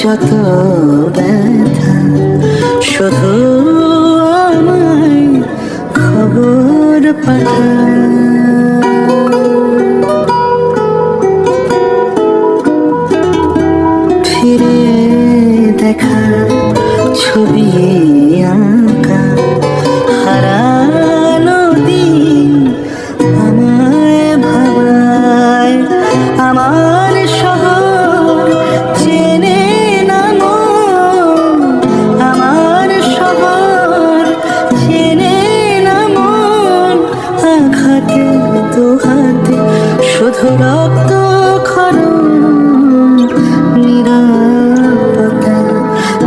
যত ব্যথা শুধু খবর পাঠা। ফিরে দেখা ছবি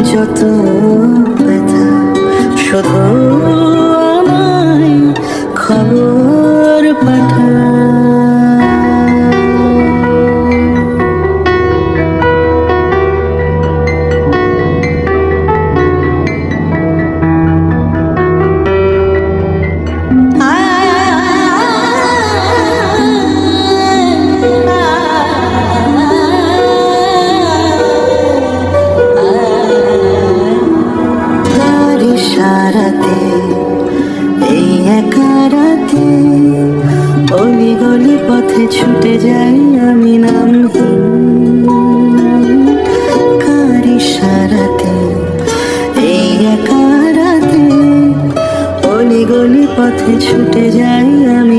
যত ব্যথা শুধু আমায় খবর অলি গলি পথে ছুটে যাই আমি নাম কারি সারাতে, এই একা রাতে অলি গলি পথে ছুটে যাই আমি